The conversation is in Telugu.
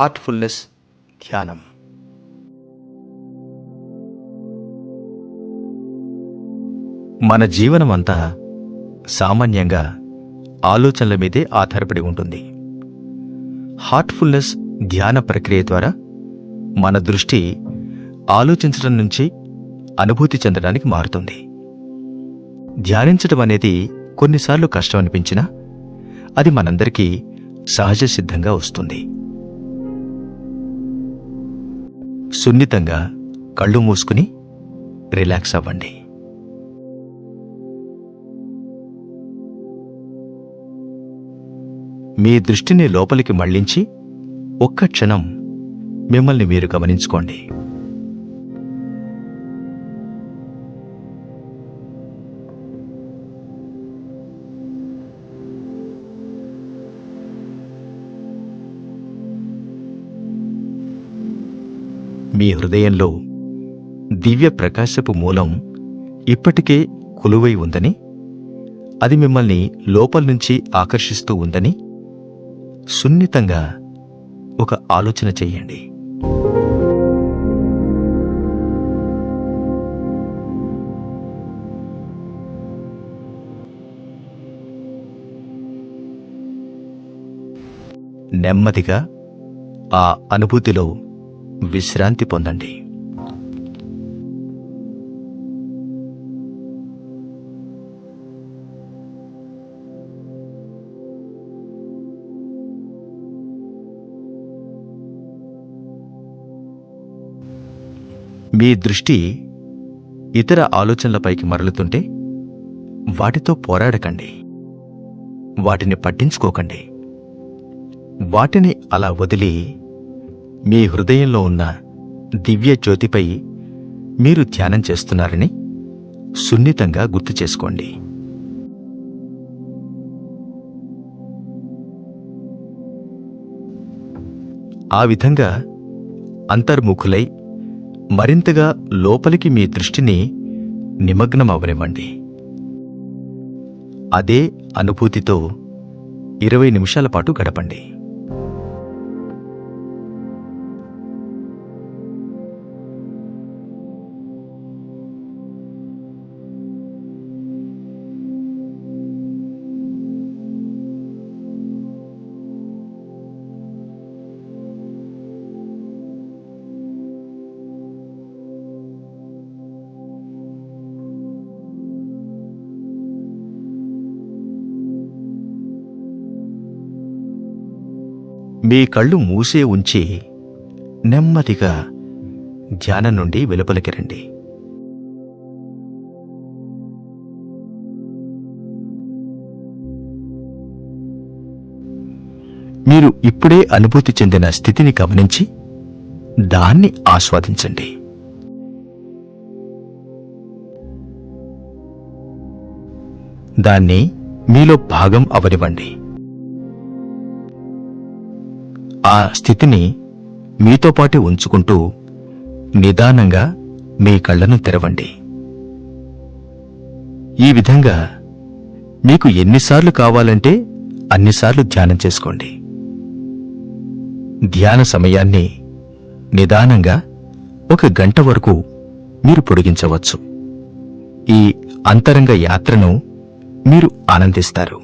హార్ట్ఫుల్నెస్ ధ్యానం మన జీవనం అంతా సామాన్యంగా ఆలోచనల మీదే ఆధారపడి ఉంటుంది. హార్ట్ఫుల్నెస్ ధ్యాన ప్రక్రియ ద్వారా మన దృష్టి ఆలోచించడం నుంచి అనుభూతి చెందడానికి మారుతుంది. ధ్యానించడం అనేది కొన్నిసార్లు కష్టం అనిపించినా అది మనందరికీ సహజ సిద్ధంగా వస్తుంది. సున్నితంగా కళ్ళు మూసుకుని రిలాక్స్ అవ్వండి. మీ దృష్టిని లోపలికి మళ్ళించి ఒక్క క్షణం మిమ్మల్ని మీరు గమనించుకోండి. మీ హృదయంలో దివ్య ప్రకాశపు మూలం ఇప్పటికే కొలువై ఉందని అది మిమ్మల్ని లోపల నుంచి ఆకర్షిస్తూ ఉందని సున్నితంగా ఒక ఆలోచన చెయ్యండి నెమ్మదిగా ఆ అనుభూతిలో విశ్రాంతి పొందండి. మీ దృష్టి ఇతర ఆలోచనలపైకి మరలుతుంటే వాటితో పోరాడకండి. వాటిని పట్టించుకోకండి. వాటిని అలా వదిలి మీ హృదయంలో ఉన్న దివ్య జ్యోతిపై మీరు ధ్యానం చేస్తున్నారని సున్నితంగా గుర్తు చేసుకోండి. ఆ విధంగా అంతర్ముఖులై మరింతగా లోపలికి మీ దృష్టిని నిమగ్నం అవనివ్వండి అదే అనుభూతితో ఇరవై నిమిషాల పాటు గడపండి. మీ కళ్ళు మూసే ఉంచి నెమ్మదిగా ధ్యానం నుండి వెలుపలికి రండి. మీరు ఇప్పుడే అనుభూతి చెందిన స్థితిని గమనించి దాన్ని ఆస్వాదించండి. దాన్ని మీలో భాగం అవనివ్వండి. ఆ స్థితిని మీతో పాటే ఉంచుకుంటూ నిదానంగా మీ కళ్ళను తెరవండి. ఈ విధంగా మీకు ఎన్నిసార్లు కావాలంటే అన్నిసార్లు ధ్యానం చేసుకోండి. ధ్యాన సమయాన్ని నిదానంగా ఒక గంట వరకు మీరు పొడిగించవచ్చు. ఈ అంతరంగ యాత్రను మీరు ఆనందిస్తారు.